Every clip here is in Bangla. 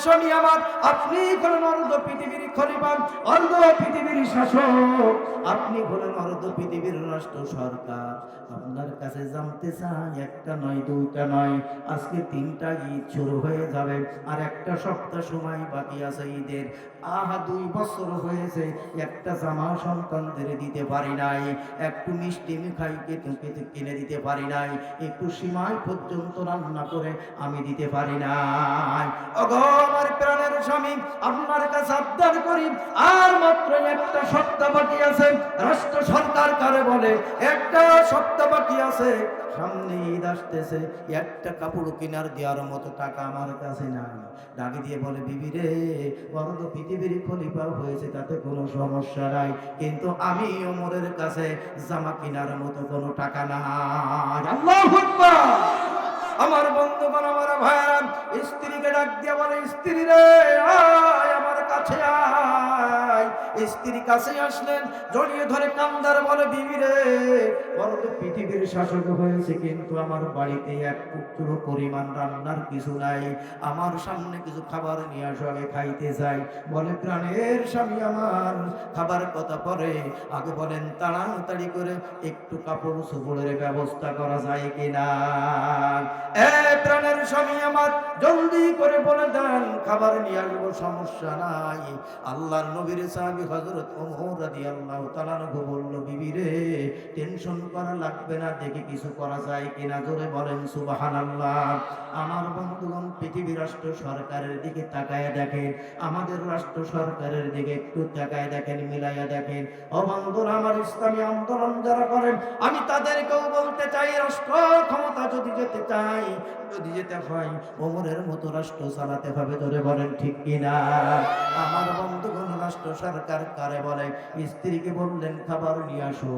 প্রাণের আমার, আপনি হলেন অর্ধ পৃথিবীর খলিফা অর্ধ পৃথিবীর শাসক। আপনি হলেন অর্ধ পৃথিবীর রাষ্ট্র সরকার। আপনার কাছে জানতে চাই, একটা নয়, দুইটা নয়, আজকে তিনটা ঈদ শুরু হয়ে যাবে, আর একটা সপ্তাহ সময় বাকি আছে ঈদের। আহা, দুই বছর হয়েছে, একটা জামা সন্তানদের দিতে পারি নাই, একটু মিষ্টি মিঠাই কিনে দিতে পারি নাই, একটু সীমায় পর্যন্ত রান্না করে আমি দিতে পারি নাই। ওগো, আমার প্রাণের স্বামী, আপনার কাছে আবদার করি, আর মাত্র একটা সপ্তাহ বাকি আছে, রাষ্ট্র সরকার কারে বলে, একটা সপ্তাহ বাকি আছে সামনে ঈদ আসতেছে একটা কাপড় কেনার দেওয়ার মতো টাকা আমার কাছে নাই। ডাকি দিয়ে বলে, বিবি রে তো পৃথিবীর খলিফা হয়েছে, তাতে কোনো সমস্যা নাই। কিন্তু আমি ওমরের কাছে জামা কেনার মতো কোনো টাকা নাই। আমার বন্ধুগণ, আমার ভাইরা স্ত্রীকে ডাক দিয়ে বলে, স্ত্রী রে, আয় আমার কাছে আয়। স্ত্রী কাছে আসলেন, জড়িয়ে ধরে কান্দার বলে পৃথিবীর শাসক হয়েছে কিন্তু আমার বাড়িতে এক পুত্র পরিমাণ রান্নার কিছু নাই। আমার সামনে কিছু খাবার নিয়ে খাইতে যাই। বলে, প্রাণের স্বামী আমার, খাবার কথা পরে আগে বলেন, তাড়াতাড়ি করে একটু কাপড় সুপড়ের ব্যবস্থা করা যায় কিনা? এ প্রাণের স্বামী আমার, জলদি করে বলে দেন, খাবার নিয়ে আসব, সমস্যা নাই। আল্লাহর নবীর সাহাবী হযরত ওমর রাদিয়াল্লাহু তাআলা নবী বলল, বিবি রে টেনশন করা লাগবে না, দেখি কিছু করা যায় কিনা। জোরে বলেন, সুবহানাল্লাহ, আমার বন্ধুগণ পৃথিবী রাষ্ট্র সরকারের দিকে তাকায় দেখেন, আমাদের রাষ্ট্র সরকারের দিকে একটু তাকায় দেখেন, মিলাইয়া দেখেন। ও বন্ধুরা, আমার ইসলামী আন্দোলন যারা করেন, আমি তাদেরকেও বলতে চাই, রাষ্ট্র ক্ষমতা যদি যেতে চাই, যদি যেতে হয়, ওমরের মতো রাষ্ট্র চালাতে হবে ধরে বলেন, ঠিক কিনা? আমার বন্ধুগণ, রাষ্ট্র সরকার কারে বলে? স্ত্রীকে বললেন, খাবার নিয়ে আসো।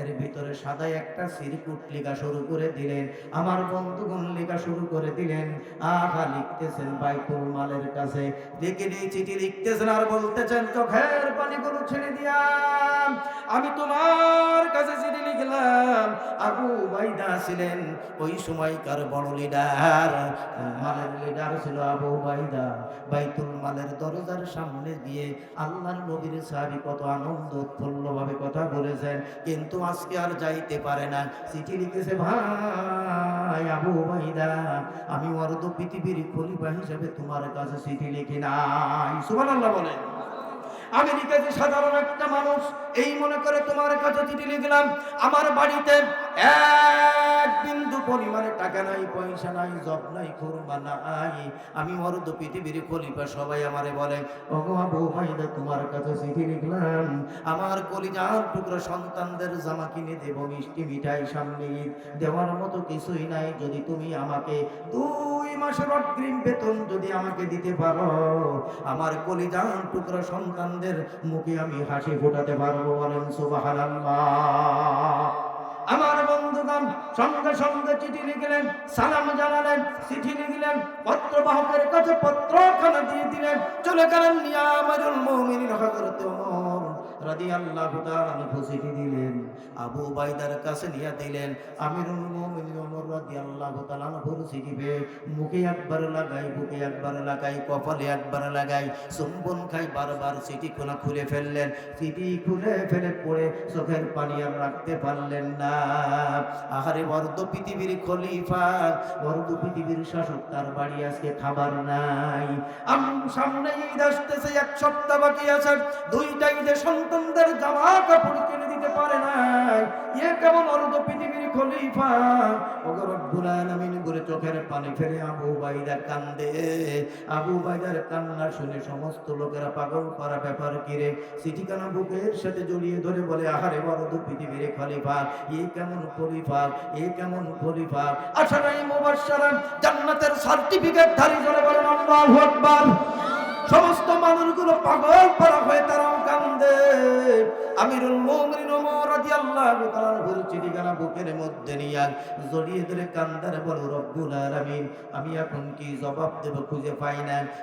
এর ভিতরে সাদা একটা সিরকুট লেখা শুরু করে দিলেন। আমার বন্ধুগণ লেখা শুরু করে দিলেন। আহা, লিখতেছেন বাইতুল মালের কাছে। লিখে দিয়ে চিঠি লিখতেছেন আর বলতেছেন, চোখের পানিগুলো ছেড়ে দিয়া আমি তোমার কাছে চিঠি লিখলাম। আবু বাইদা ছিলেন ওই সময়কার বড় লিডার। মালের লিডার ছিল আবু বাইদা বাইতুল মালের দরজার সামনে দিয়ে আল্লাহর নবীর সাহাবি কত আনন্দ উৎফুল্ল ভাবে কথা বলেছেন। কিন্তু আজকে আর যাইতে পারে না। চিঠি লিখেছে, ভাই আবু ভাইদা আমি অর্ধ পৃথিবীর খলিফা হিসাবে তোমার কাছে চিঠি লিখি নাই। সুবহানাল্লাহ বলেন। আমি লিখেছি, সাধারণ একটা মানুষ এই মনে করে তোমার কাছে চিঠি লিখলাম, আমার বাড়িতে এক বিন্দু পরিমাণে টাকা নাই, পয়সা নাই, জব নাই, খুরমা নাই। আমি মরদ পৃথিবীর খলিফা, সবাই আমারে বলে তোমার কাছে চিঠি লিখলাম। আমার কলিজার টুকরো সন্তানদের জামা কিনে দেব, মিষ্টি মিঠাই সামনে দেওয়ার মতো কিছুই নাই, যদি তুমি আমাকে দুই মাসের অগ্রিম বেতন যদি আমাকে দিতে পারো, আমার কলিজার টুকরো সন্তানদের মুখে আমি হাসি ফোটাতে পারব বলেন আমার বন্ধুগণ, সঙ্গে সঙ্গে চিঠি লিখলেন, সালাম জানালেন, চিঠি লিখলেন পত্র বাহকের কাছে পত্রখানা দিয়ে দিলেন, চলে গেলেন ওমর। তাআলা আনহু চিঠি দিলেন, আবু বাইদার কাছে নিয়ে দিলেন, আমিরুল মুমিনিন ওমর রাদিয়াল্লাহু তাআলা আনহুর পেয়ে মুখে একবার লাগাই, বুকে একবার লাগাই, কপালে একবার লাগাই, চুম্বন খাই, বারবার চিঠি কোনা খুলে ফেললেন, চিঠি খুলে ফেলে পড়ে চোখের পানি আর রাখতে পারলেন না। আহারে বর্দ পৃথিবীর খলিফা, বর্দ পৃথিবীর শাসক, তার বাড়ি আজকে খাবার নাই। সামনে ঈদ আসতেছে, এক সপ্তাহ বাকি আছে দুইটা ঈদে সন্তানদের জামা কাপড় কিনে দিতে পারে নাই এ কেমন অর্ধ পৃথিবীর খলিফা? রব্বুল আলামিন করে চোখের পানি ফেলে আবু বাইদা কান্দে। আবু বাইদার কান্না শুনে সমস্ত লোকেরা পাগল করা ব্যাপার কিরে চিঠিখানা বুকের সাথে জড়িয়ে ধরে বলে, আহারে বড় পৃথিবীর খলিফা, এ কেমন খলিফা, এ কেমন খলিফা? আশা নাই মুবাশশারা, জান্নাতের সার্টিফিকেট ধারী আল্লাহু আকবার। সমস্ত মানুষগুলো পাগল করা হয়ে কান্দে আমিরুল মুমিনিন আমি এখন কি জবাব দেব খুঁজে পাই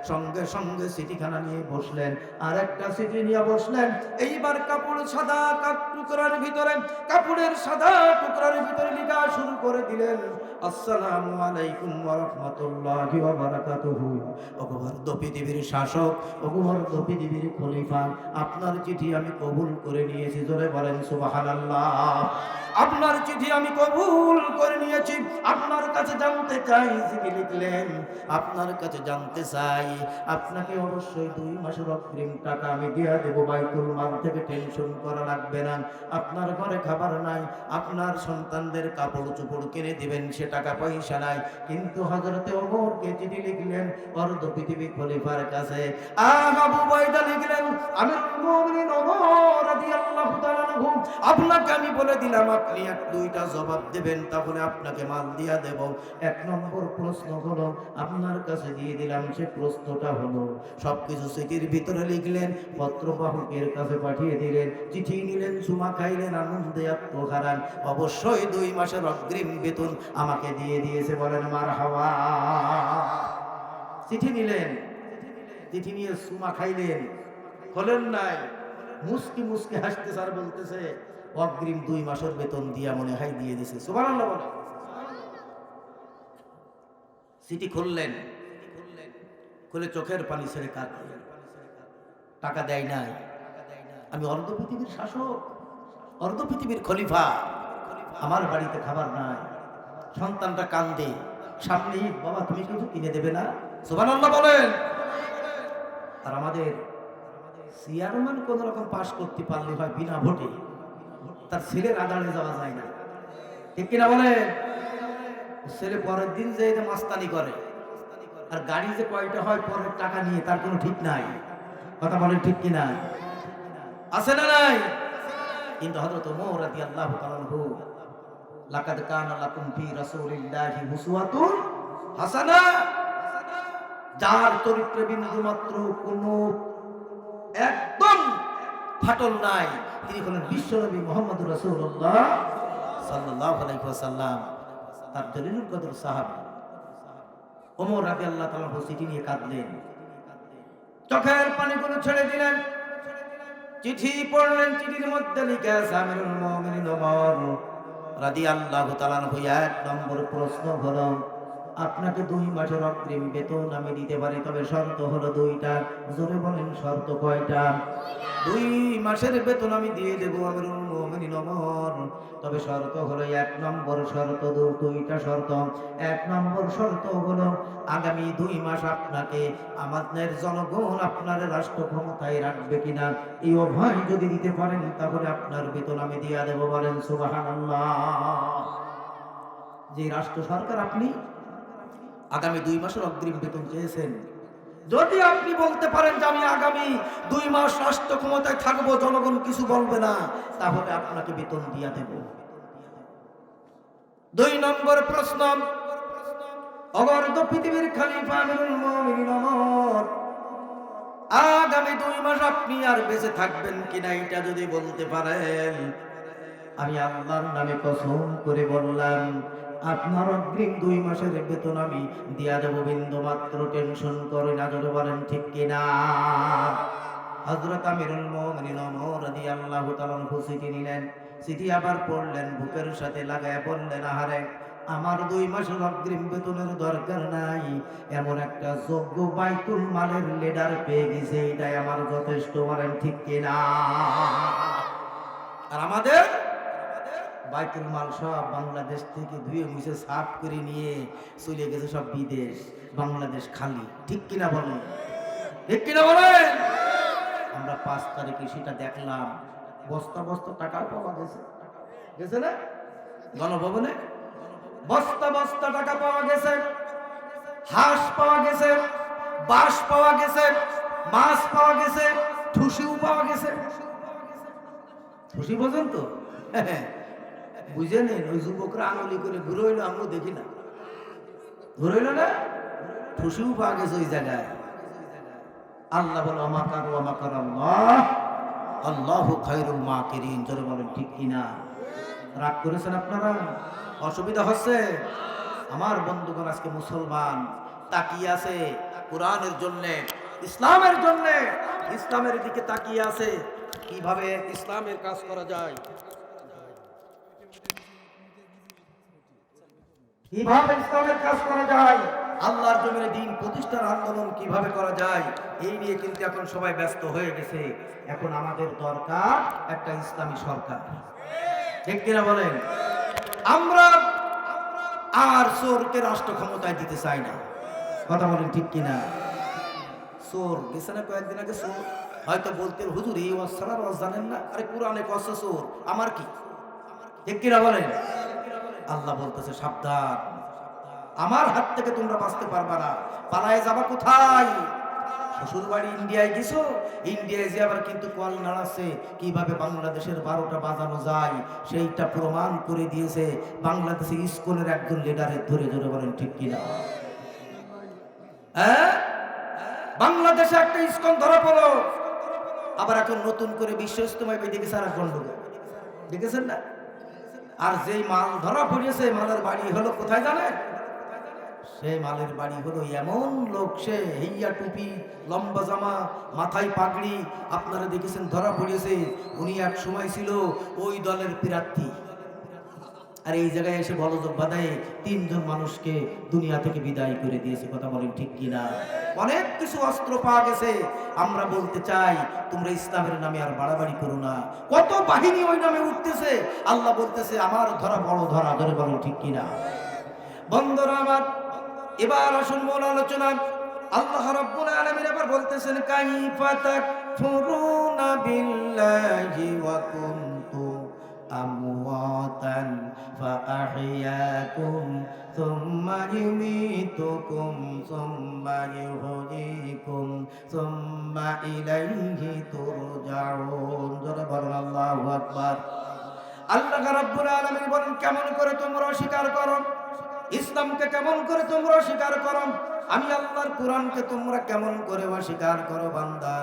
সঙ্গে সঙ্গে নিয়ে বসলেন। আর একটা নিয়ে বসলেন। এইবার কাপড় সাদা টুকরার ভিতরে, কাপড়ের সাদা টুকরার ভিতরে শুরু করে দিলেন। আপনার চিঠি আমি কবুল করে নিয়েছি। জোরে বলেন সুবহানাল্লাহ। আপনার চিঠি আমি কবুল করে নিয়েছি। আপনার কাছে জানতে চাই, চিঠি লিখলেন। আপনার কাছে জানতে চাই, আপনাকে অবশ্যই দুই মাসের অগ্রিম টাকা আমি দিয়া দেবো। বাইতুল মাল থেকে টেনশন করা লাগবে না। আপনার ঘরে খাবার নাই। আপনার সন্তানদের কাপড় চোপড় কিনে দিবেন, সে টাকা পয়সা নাই। কিন্তু হজরতে ওমরকে চিঠি লিখলেন, অর্ধ পৃথিবী খলিফার কাছে। আহ, আবু বাইদা লিখলেন আমি মুমিনিন আপনাকে আমি বলে দিলাম, আপনি এক দুইটা জবাব দেবেন, তাহলে আপনাকে মাল দিয়া দেব। এক নম্বর প্রশ্ন হলো, আপনার কাছে দিয়ে দিলাম সে প্রশ্নটা হলো, সবকিছু চিঠির ভিতরে লিখলেন, পত্রবাহকের কাছে পাঠিয়ে দিলেন, চিঠি নিলেন, চুমা খাইলেন, আনন্দে আত্মহারান। অবশ্যই দুই মাসের অগ্রিম বেতন আমাকে দিয়ে দিয়েছে, বলেন মার হাওয়া চিঠি নিলেন, চিঠি নিয়ে সুমা খাইলেন হলেন নাই, মুসকি মুসকি হাসতে স্যার বলতেছে অগ্রিম দুই মাসের বেতন দিয়া মনে হয় দিয়ে দিছে। সুবহানাল্লাহ বলে। চিঠি খুললেন। খুলে চোখের পানি ছেড়ে কাঁদলেন টাকা দেয় নাই। আমি অর্ধ পৃথিবীর শাসক, অর্ধ পৃথিবীর খলিফা। আমার বাড়িতে খাবার নাই। সন্তানটা কান্দে। সামনে বাবা, তুমি কিছু কিনে দেবে না? সুবহানাল্লাহ বলেন। আর আমাদের চেয়ারম্যান কোন রকম পাশ করতে পারলে হয় বিনা ভোটে। তার ছেলের আদারে যাওয়া যায় না। ঠিক কিনা বলে ছেলে পরের দিন যে মাস্তানি করে, আর গাড়ি যে কয়টা হয় পরের টাকা নিয়ে তার কোনো ঠিক নাই। কথা বলেন ঠিক কিনা? আছে না নাই? কিন্তু হযরত ওমর রাদিয়াল্লাহু তাআলা লাকাদ হাসানা। যার চরিত্রে বিন্দু মাত্র কোনো, একদম ফাটল নাই। তিনি হলেন বিশ্বনবী মোহাম্মদ রাসূলুল্লাহ সাল্লাল্লাহু আলাইহি ওয়াসাল্লাম। তার দলিলুল কদর সাহাবী। ওমর রাদিয়াল্লাহু তাআলা চিঠি নিয়ে কাঁদলেন। চোখের পানিগুলো ছেড়ে দিলেন। চিঠি পড়লেন, চিঠির মধ্যে লিখে আছে, আমিরুল মুমিনিন ওমর রাদিয়াল্লাহু আনহু। এক নম্বর প্রশ্ন হলো আপনাকে দুই মাসের অগ্রিম বেতন আমি দিতে পারি, তবে শর্ত হলো দুইটা। জোরে বলেন, শর্ত কয়টা? দুই মাসের বেতন আমি দিয়ে দেবো আমিরুল তবে শর্ত হলো এক নম্বর শর্ত দুইটা শর্ত। এক নম্বর শর্ত হলো আগামী দুই মাস আপনাকে আমাদের জনগণ আপনার রাষ্ট্র ক্ষমতায় রাখবে কিনা। এই অভয় যদি দিতে পারেন, তাহলে আপনার বেতন আমি দিয়ে দেবো বলেন, সুবহানাল্লাহ। যে রাষ্ট্র সরকার আপনি আগামী দুই মাসের অগ্রিম বেতন চেয়েছেন। যদি আপনি বলতে পারেন যে আমি আগামী দুই মাস রাষ্ট্র ক্ষমতায় থাকব, জনগণ কিছু বলবে না, তাহলে আপনাকে বেতন দিয়া দেব। দুই নম্বর প্রশ্ন অগর্ধ পৃথিবীর খালিফা আগামী দুই মাস আপনি আর বেঁচে থাকবেন কিনা এটা যদি বলতে পারেন। আমি আল্লাহর নামে কসম করে বললাম আপনার অগ্রিম দুই মাসের বেতন আমি দিয়া দেবো, বিন্দু মাত্র। টেনশন করে না যদি বলেন, ঠিক কিনা হজরত আমিরুল মোমিনিন ওমর রাদিয়াল্লাহু তাআলা চিঠি নিলেন। চিঠি আবার পড়লেন, বুকের সাথে লাগায় বললেন, আহারে, আমার দুই মাসের অগ্রিম বেতনের দরকার নাই। এমন একটা যোগ্য বাইতুল মালের লিডার পেয়ে গেছে, এটাই আমার যথেষ্ট, বলেন, ঠিক কিনা আর আমাদের বাইতুল মাল সব বাংলাদেশ থেকে ধুয়ে মুছে সাফ করে নিয়ে চলে গেছে সব বিদেশ, বাংলাদেশ খালি। ঠিক কিনা বলেন? ঠিক কিনা বলেন? আমরা পাঁচ তারিখে সেটা দেখলাম। বস্তা বস্তা টাকাও পাওয়া গেছে। গেছে না? গণভবনে? বস্তা বস্তা টাকা পাওয়া গেছে। হাঁস পাওয়া গেছে। বাঁশ পাওয়া গেছে। মাছ পাওয়া গেছে। ঠুসিও পাওয়া গেছে। ঠুসি বোঝেন তো? বুঝে নেন ওই যুবকরা আঙুলি করে ঘুরইলো আমিও দেখি না। ঘুরইলো না? ঠুসিও পাওয়া গেছে ওই জায়গায়। আল্লাহ বলো আমাকার আমাকার আল্লাহ। আল্লাহু খায়রুল মাকিরিন। জোরে বলেন, ঠিক কিনা রাগ করেছেন আপনারা? অসুবিধা হচ্ছে? আমার বন্ধুগণ আজকে মুসলমান, তাকিয়ে আছে কোরআনের জন্য, ইসলামের জন্য। ইসলামের দিকে তাকিয়ে আছে। কীভাবে ইসলামের কাজ করা যায়? কীভাবে ইসলামের কাজ করা যায়? আল্লাহর জমিনে দিন প্রতিষ্ঠার আন্দোলন কীভাবে করা যায়? এই নিয়ে কিন্তু এখন সবাই ব্যস্ত হয়ে গেছে। এখন আমাদের দরকার একটা ইসলামী সরকার। ঠিক কিনা বলেন? আমরা আর চোরকে রাষ্ট্র ক্ষমতায় দিতে চাই না। কথা বলেন ঠিক কিনা? চোর, গেছে না কয়েকদিন আগে চোর? হয়তো বলতে হুজুর, এই ওয়াজ জানেন না? আরে, কোরআনে কষ্ট চোর। আমার কি? ঠিক কিনা বলেন? আল্লাহ বলতেছে, সাবধান। আমার হাত থেকে তোমরা বাঁচতে পারবা না। পালায় যাবা কোথায়? শ্বশুর বাড়ি ইন্ডিয়ায় গেছো? ইন্ডিয়ায় যে আবার কিন্তু কল নাড়াচ্ছে কীভাবে বাংলাদেশের বারোটা বাজানো যায়, সেইটা প্রমাণ করে দিয়েছে বাংলাদেশের স্কুলের একজন লিডারের ধরে ধরে বলেন, ঠিক কিনা হ্যাঁ? বাংলাদেশে একটা ইস্কন ধরা পড়ো আবার এখন নতুন করে বিশ্ব ইস্তমায় দেখেছে আর এক গন্ডগোল। দেখেছেন না? আর যেই মাল ধরা পড়িয়েছে মালের বাড়ি হলো কোথায় জানেন? সেই মালের বাড়ি হলো এমন লোক, সে হেইয়া টুপি, লম্বা জামা, মাথায় পাগড়ি, আপনারা দেখেছেন ধরা পড়িয়েছে, উনি এক সময় ছিল ওই দলের প্রার্থী। আর এই জায়গায় এসে বলযোগ বাদায় তিনজন মানুষকে দুনিয়া থেকে বিদায় করে দিয়েছে, কথা বলেন ঠিক কিনা? অনেক কিছু অস্ত্র পাওয়া গেছে। আমরা বলতে চাই, তোমরা ইসলামের নামে আর বাড়াবাড়ি করো না। কত বাহিনী ওই নামে উঠতেছে। আল্লাহ বলতেছে, আমার ধরা বড় ধরা, ধরে বলেন ঠিক কিনা? বন্ধুরা আমার, এবার আসুন মূল আলোচনা। আল্লাহ রাব্বুল আলামিন এবার বলতেছেন, কাইফা তাকফুরুনা বিল্লাহি ওয়া কুনতুম আমওয়াতান ফাআহইয়াকুম ইলাইহি তুরজাউন। জোরে বলুন, আল্লাহু বলেন, কেমন করে তোমরা করো? ইসলামকে কেমন করে করো? আমি আল্লাহর কোরআনকে তোমরা কেমন করে অস্বীকার করো, বান্দা?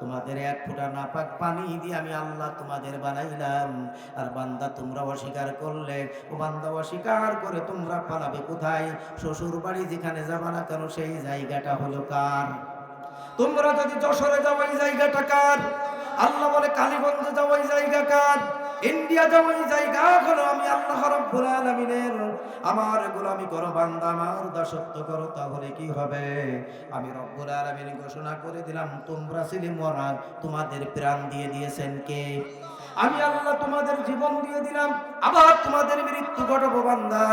তোমাদের এক ফোঁটা নাপাক পানি দিয়ে আমি আল্লাহ তোমাদের বানাইলাম। আর বান্দা তোমরা অস্বীকার করলে, ও বান্দা অস্বীকার করে তোমরা পালাবে কোথায়? শ্বশুর বাড়ি যেখানে যাবা না কেন, সেই জায়গাটা হলো কার? তোমরা যদি যশোরে যাওয়াই জায়গাটা কার? আল্লাহ বলে কালীগঞ্জে যাওয়াই জায়গা কার? ইন্ডিয়া যেমন জায়গা হলো আমি আল্লাহ রব্বুল আলামিনের। আমার গোলামি করো বান্দা, আমার দাসত্ব করো, তাহলে কি হবে? আমি রব্বুল আলামিন ঘোষণা করে দিলাম, তোমরা ছিলে মরা তোমাদের প্রাণ দিয়ে দিয়েছেন কে? আমি আল্লাহ তোমাদের জীবন দিয়ে দিলাম, আবার তোমাদের মৃত্যু ঘটবো বান্দা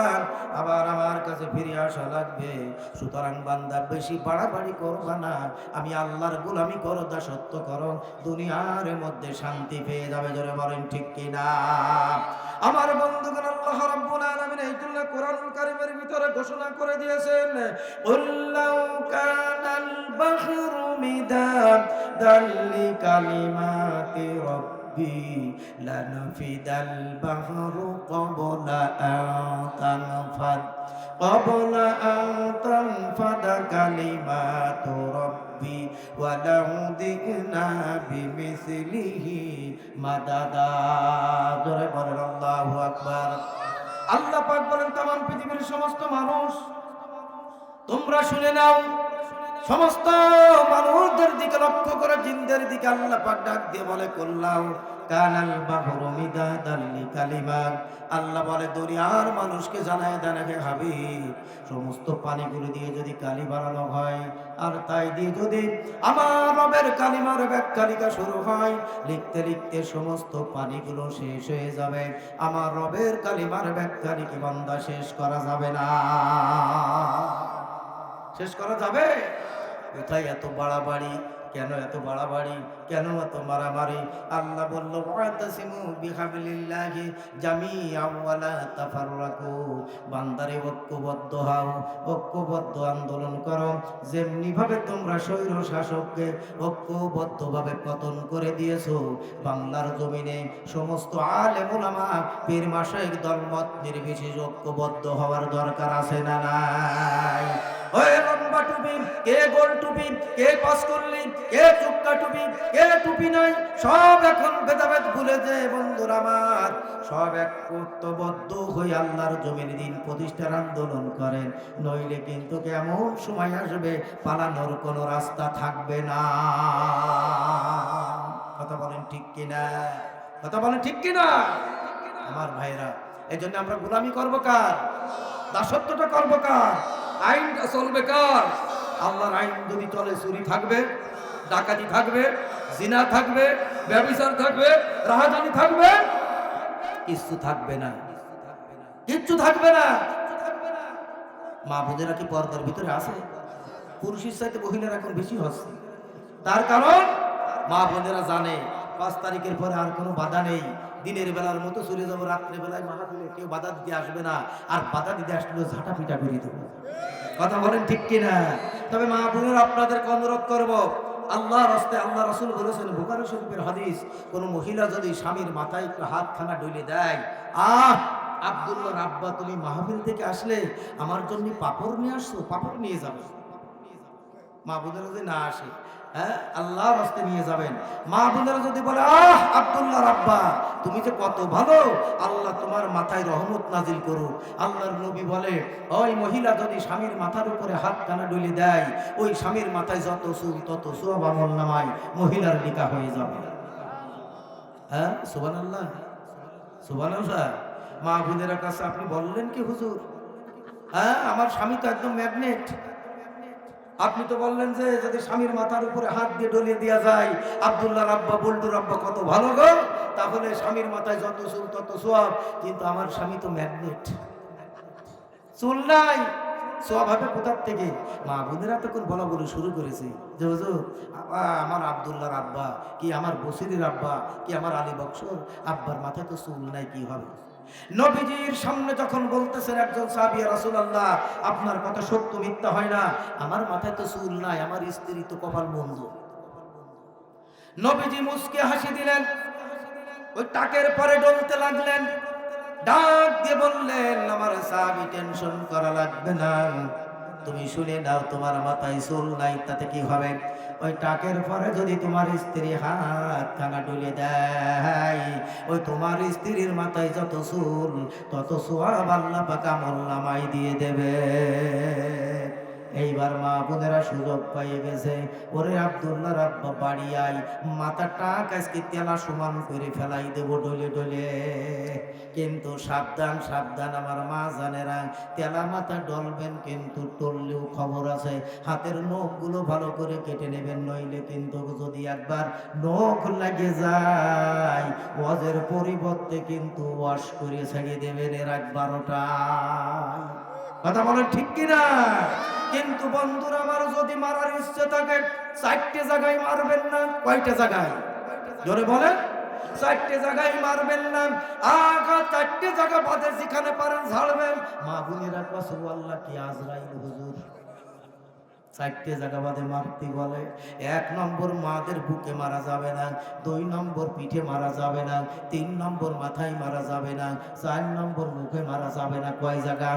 আবার আমার কাছে ফিরে আসা লাগবে। সুতরাং বান্দা, বেশি বাড়াবাড়ি করবা না। আমি আল্লাহর গোলামি করো, দাসত্ব করো। দুনিয়ার মধ্যে শান্তি পেয়ে যাবে জোরে বলেন ঠিক কিনা? আমার বন্ধুগণ আল্লাহ রাব্বুল আলামিন এই জন্য কোরআনুল কারীমের ভিতরে ঘোষণা করে দিয়েছেন, উল্লাউ কানাল বাহরু মিদাদাল লিকালিমাতি রাব্বি লানফিদাল বাহরু ক্বাবলা আন তানফাদ قبل أن تنفد كلمات ربي ولو جئنا بمثله مددا জোরে বলেন আল্লাহু আকবার আল্লাহ পাক বলেন তাম পৃথিবীর সমস্ত মানুষ তোমরা শুনে নাও সমস্ত মানুষদের দিকে লক্ষ্য করে জিনদের দিকে আল্লাহ পাক ডাক দিয়ে বলে করলাম কানাল বাহরু মিদাদাল লিকালিমাত আল্লাহ বলে, দুনিয়ার মানুষকে জানায় দেনাকে হাবি সমস্ত পানিগুলো দিয়ে যদি কালি বানানো হয়, আর তাই দিয়ে যদি আমার রবের কালিমার ব্যাখ্যালিকা শুরু হয়, লিখতে লিখতে সমস্ত পানিগুলো শেষ হয়ে যাবে। আমার রবের কালিমার ব্যাখ্যালিকে বান্দা শেষ করা যাবে না। শেষ করা যাবে? কোথায় এত বাড়াবাড়ি? কেন এত বাড়াবাড়ি? কেন এত মারামারি? আল্লাহ বলল, ওয়াতাসিমু বিহাবিলিল্লাহি জামিআন ওয়ালা তাফাররাকু। বান্দারে, ঐক্যবদ্ধ হও, ঐক্যবদ্ধ আন্দোলন করো। যেমনি ভাবে তোমরা স্বৈর শাসককে ঐক্যবদ্ধভাবে পতন করে দিয়েছ বাংলার জমিনে সমস্ত আলেম ওলামা পীর মাসাইক দলমত নির্বিশেষ ঐক্যবদ্ধ হওয়ার দরকার আছে না নাই? ওই লম্বা টুপি, কে গোল টুপি, কে পাস করলি, কে চুক্কা টুপি, কে টুপি নাই, সব এখন ভেদাভেদ ভুলে যে বন্ধুরা আমার। সব একত্রবদ্ধ হয়ে আল্লাহর জমির দিন প্রতিষ্ঠার আন্দোলন করেন। নইলে কিন্তু কেমন সময় আসবে, পালানোর কোনো রাস্তা থাকবে না। কথা বলেন ঠিক কিনা? কথা বলেন ঠিক কিনা? আমার ভাইরা এই জন্য আমরা গোলামি করব কার? দাসত্বটা করব কার? আইনটা চলবে কার? আল্লাহর আইন যদি চলে, চুরি থাকবে, ডাকাতি থাকবে, জিনা থাকবে, ব্যবচার থাকবে, রাহাজানি থাকবে, কিচ্ছু থাকবে না। কিচ্ছু থাকবে না। মা বোনেরা কি পর্দার ভিতরে আছে? পুরুষের চাইতে মহিলারা এখন বেশি হচ্ছে। তার কারণ মা বোনেরা জানে পাঁচ তারিখের পরে আর কোনো বাধা নেই। দিনের বেলার মতো চলে যাব, রাত্রে বেলায় মাহাতুলে কেউ বাধা দিতে আসবে না। আর বাধা দিতে আসলে ঝাঁটা পিটা করে দেবো। কথা বলেন ঠিক কিনা? তবে মা বোনের আপনাদেরকে অনুরোধ করব আল্লাহ রাস্তে আল্লাহ রসুল বলেছেন বুকারি শরীফের হাদিস, কোন মহিলা যদি স্বামীর মাথায় একটু হাতখানা ডলে দেয়, আহ আব্দুল্লাহ রাব্বা তুমি মাহফিল থেকে আসলে আমার জন্য পাপড় নিয়ে আসছো, পাপড় নিয়ে যাবে। মা বোনেরা যদি না আসে হ্যাঁ আল্লাহ রাস্তে নিয়ে যাবেন। মা বোনেরা যদি বলে, আহ, আব্দুল্লাহ রাব্বা, তুমি যে কত ভালো, আল্লাহ তোমার মাথায় রহমত নাজিল করো আল্লাহর নবী বলে, ওই মহিলা যদি স্বামীর মাথার উপরে হাত কানা ডলে দেয়, ওই স্বামীর মাথায় যত চুল, তত সোয়াব নামায় মহিলার নিকা হয়ে যাবে। হ্যাঁ সুবান আল্লাহ সুবান মা বোনেরা কাছে আপনি বললেন কি হুজুর? হ্যাঁ আমার স্বামী তো একদম ম্যাগনেট। আপনি তো বললেন যে যদি স্বামীর মাথার উপরে হাত দিয়ে ডলিয়ে দেওয়া যায়, আব্দুল্লাহ রাব্বা বল্টুর রাব্বা কত ভালো গো। তাহলে স্বামীর মাথায় যত চুল, তত সোয়াব। কিন্তু আমার স্বামী তো ম্যাগনেট। চুল নাই, সোয়াব হবে কোথার থেকে? মা বোনেরা তখন বলা বলে শুরু করেছে, যে হুজুর আমার আব্দুল্লাহর আব্বা কি আমার বসিরের আব্বা, কি আমার আলী বক্সর? আব্বার মাথায় তো চুল নাই, কি হবে? নবীজির সামনে যখন বলতেছেন একজন আপনার কথা সত্য, মিথ্যা হয় না। আমার মাথায় তো চুল নাই, আমার স্ত্রী তো কপাল বন্ধ। নবীজি মুসকে হাসি দিলেন। ওই টাকের পরে ডলতে লাগলেন। ডাক দিয়ে বললেন, আমার টেনশন করা লাগবে না। তুমি শুনে নাও, তোমার মাথায় চুল নাই, তাতে কি হবে? ওই টাকের পরে যদি তোমার স্ত্রী হাত খানা ডুলে দেয়, ওই তোমার স্ত্রীর মাথায় যত চুল, তত সোয়াব আল্লাহ পাকা মোল্লামাই দিয়ে দেবে। এইবার মা বোনেরা সুযোগ পাইয়ে গেছে। ওরে আব্দুল্লাহ রাব্বা, বাড়ি আই মাথাটা আজকে তেলা সমান করে ফেলাই দেব ডলে ডলে কিন্তু সাবধান সাবধান আমার মা জানে জানেরা, তেলা মাথা ডলবেন কিন্তু টললেও খবর আছে। হাতের নখগুলো ভালো করে কেটে নেবেন, নইলে কিন্তু যদি একবার নখ লাগে যায়, ওয়াজের পরিবর্তে কিন্তু ওয়াশ করে ছেড়ে দেবেন এর এক বারোটায়। কথা বলেন ঠিক কিনা? কিন্তু বন্ধুরা, আমার যদি মারার ইচ্ছে থাকে, চারটে জায়গায় মারবেন না। কয়টা জায়গায়? জোরে বলেন। চারটে জায়গায় মারবেন না। আগা চারটে জায়গা বাদে যেখানে পারেন ঝাড়বেন। মা বোনেরা কসু আল্লাহ কি আজরাইল হুজুর? চারটে জায়গা বাদে মারতে বলে এক নম্বর মাদের বুকে মারা যাবে না, দুই নম্বর পিঠে মারা যাবে না, তিন নম্বর মাথায় মারা যাবে না, চার নম্বর মুখে মারা যাবে না। কয় জায়গা?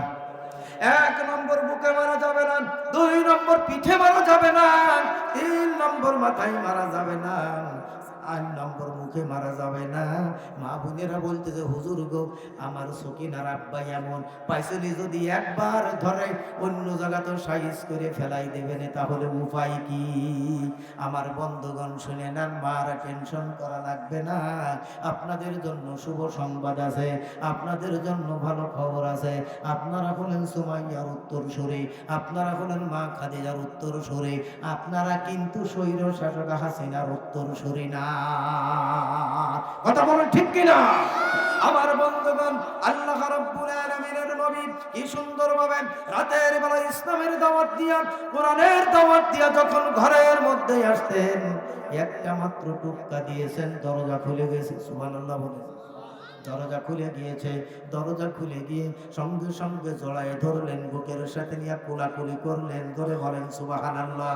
এক নম্বর বুকে মারা যাবে না, দুই নম্বর পিঠে মারা যাবে না, তিন নম্বর মাথায় মারা যাবে না। আট নম্বর মুখে মারা যাবে না। মা বোনেরা বলতে যে, হুজুর গো, আমার সকিনার আব্বা এমন। পাইছনি যদি একবার ধরে অন্য জায়গা তো সাইজ করে ফেলাই দেবেন তাহলে উপায় কি? আমার বন্ধুগণ শুনে নেন, মার টেনশন করা লাগবে না। আপনাদের জন্য শুভ সংবাদ আছে, আপনাদের জন্য ভালো খবর আছে। আপনারা হলেন সুমাইয়ার উত্তর সুরে আপনারা হলেন মা খাদিজার উত্তর সুরে আপনারা কিন্তু স্বৈর শাসক হাসিনার উত্তর সুরে না। কথা বলেন ঠিক কিনা? আমার বন্ধুগণ, আল্লাহ রাব্বুল আলামিনের নবী কি সুন্দরভাবে রাতের বেলা ইসলামের দাওয়াত দিয়া, কোরআনের দাওয়াত দিয়া যখন ঘরের মধ্যে আসতেন, একটা মাত্র টুপকা দিয়েছেন, দরজা খুলে গেছে, সুবহানাল্লাহ বলে। দরজা খুলে গিয়েছে, দরজা খুলে গিয়ে সঙ্গে সঙ্গে জড়ায় ধরলেন, বুকের সাথে নিয়ে কোলাকুলি করলেন, ধরে বলেন, সুবহানাল্লাহ।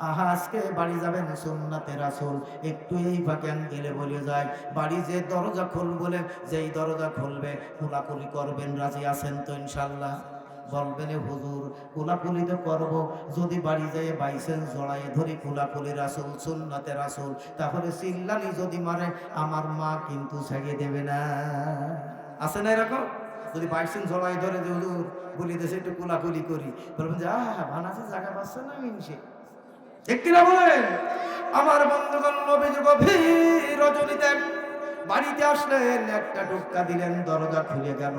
আহা, আজকে বাড়ি যাবেন সুন্নাতে রাসুল। একটু এই ফাঁকে গেলে বলে যায়, বাড়ি যে দরজা খুল বলে যেই দরজা খুলবে কোলাকুলি করবেন, রাজি আছেন তো ইনশাল্লাহ বলবেন, "এ হুজুর কোলাকুলি তো করব। যদি বাড়ি যায় বাইসেন্স জড়াই ধরি কোলাকুলি রাসুল সুন্নাতে রাসুল, তাহলে চিল্লানি যদি মারে, আমার মা কিন্তু ছাড়িয়ে দেবে না। আছে না এরকম? যদি বাইসেন্স জড়াই ধরে যে হুজুর, বলি দেশে একটু কোলাকুলি করি। বলবেন যে, আহ বানাতে জায়গা পাচ্ছে না মিনসে। ঠিক কিনা বলেন আমার বন্ধুগণ নবীজ গভীর রজনীতে বাড়িতে আসলেন, একটা টুক্কা দিলেন, দরজা খুলে গেল।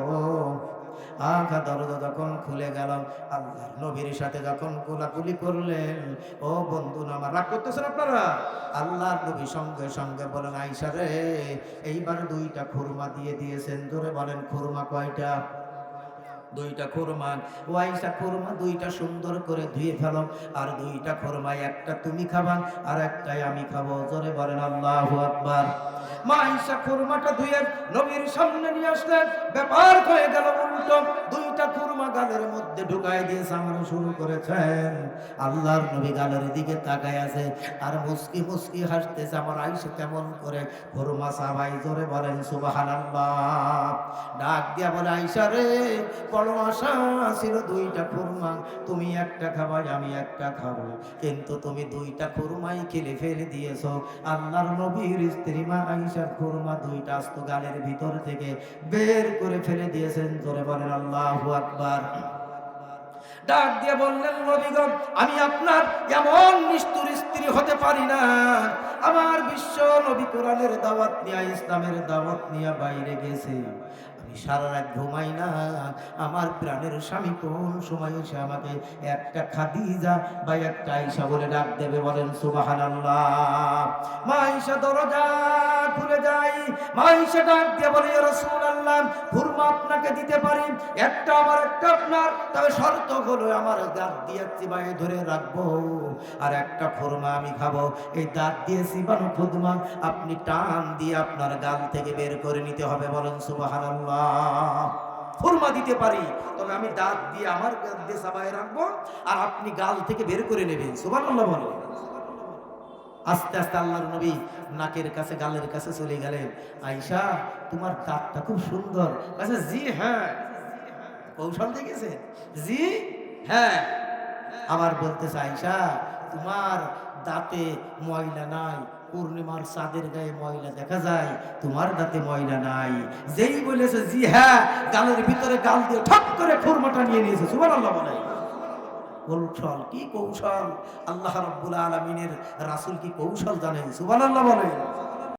আঘা দরজা যখন খুলে গেল আল্লাহ নবীর সাথে যখন কোলাকুলি করলেন, ও বন্ধু আমার রাগ করতেছেন আপনারা? আল্লাহ নবী সঙ্গে সঙ্গে বলেন আইসা রে, এইবার দুইটা খুরমা দিয়ে দিয়েছেন ধরে বলেন, খুরমা কয়টা? দুইটা খোরমা ও কোরমা দুইটা সুন্দর করে ধুয়ে ফেলো, আর দুইটা কোরমা একটা তুমি খাবা আর একটাই আমি খাব। জোরে বলেন আল্লাহ আকবার। মা আইসা কোরমাটা ধুয়ে নবীর সামনে নিয়ে আসলেন। ব্যাপার হয়ে গেল উল্টো। দুইটা খুরমা গালের মধ্যে ঢুকাই দিয়ে সামনে শুরু করেছেন? আল্লাহর নবী গালের দিকে তাকায় আছে, আর মুস্কি মুস্কি হাসতেছে। আমার আইসা কেমন করে খুরমা সাবাই জোরে বলেন, সুবহানাল্লাহ। ডাক দিয়া বলে আইসা রে বড় আশা ছিল দুইটা খুরমা। তুমি একটা খাবাই, আমি একটা খাব। কিন্তু তুমি দুইটা খুরমাই খেলে ফেলে দিয়েছ। আল্লাহর নবীর স্ত্রী মা আইসার খুরমা দুইটা আস্ত গালের ভিতর থেকে বের করে ফেলে দিয়েছেন। জোরে বলেন, আল্লাহু আকবার। ডাক দিয়ে বললেন নবীগণ আমি আপনার এমন নিষ্ঠুর স্ত্রী হতে পারি না। আমার বিশ্ব নবী কোরআনের দাওয়াত নিয়ে, ইসলামের দাওয়াত নিয়ে বাইরে গেছে। সারা রাত ঘুমাই না। আমার প্রাণের স্বামী কোন সময় এসে আমাকে একটা খাদিজা বা একটা আইসা বলে ডাক দেবে বলেন সুবাহান মা আইসা দরজা খুলে যাই মা আইসা ডাক দিয়ে বলে রসুল আল্লাহ খুরমা আপনাকে দিতে পারি? একটা আমার, একটা আপনার। তবে শর্ত হলো আমার দাঁত দিয়ে চিবাই ধরে রাখব। আর একটা খুরমা আমি খাব। এই দাঁত দিয়ে চিবানো খুদমা, আপনি টান দিয়ে আপনার গাল থেকে বের করে নিতে হবে বলেন সুবহানাল্লাহ। খুরমা দিতে পারি, তবে আমি দাঁত দিয়ে আমার গাল দিয়ে চাবাই রাখব আর আপনি গাল থেকে বের করে নেবেন। সুবহানাল্লাহ বলো আস্তে আস্তে আল্লাহর নবী নাকের কাছে, গালের কাছে চলে গেলেন। আইসা তোমার দাঁতটা খুব সুন্দর। আচ্ছা জি হ্যাঁ। কৌশল দেখেছে জি হ্যাঁ। আবার বলতেছে আইসা তোমার দাঁতে ময়লা নাই। পূর্ণিমার চাঁদের গায়ে ময়লা দেখা যায়, তোমার দাঁতে ময়লা নাই। যেই বলেছে, জি হ্যাঁ গালের ভিতরে গাল দিয়ে ঠক করে খুরমাটা নিয়ে নিয়েছে সুবার আল্লাহ বলে। কৌশল কি কৌশল? আল্লাহ রাব্বুল আলামিনের রাসুল কি কৌশল জানেন? সুবহানাল্লাহ বলেন।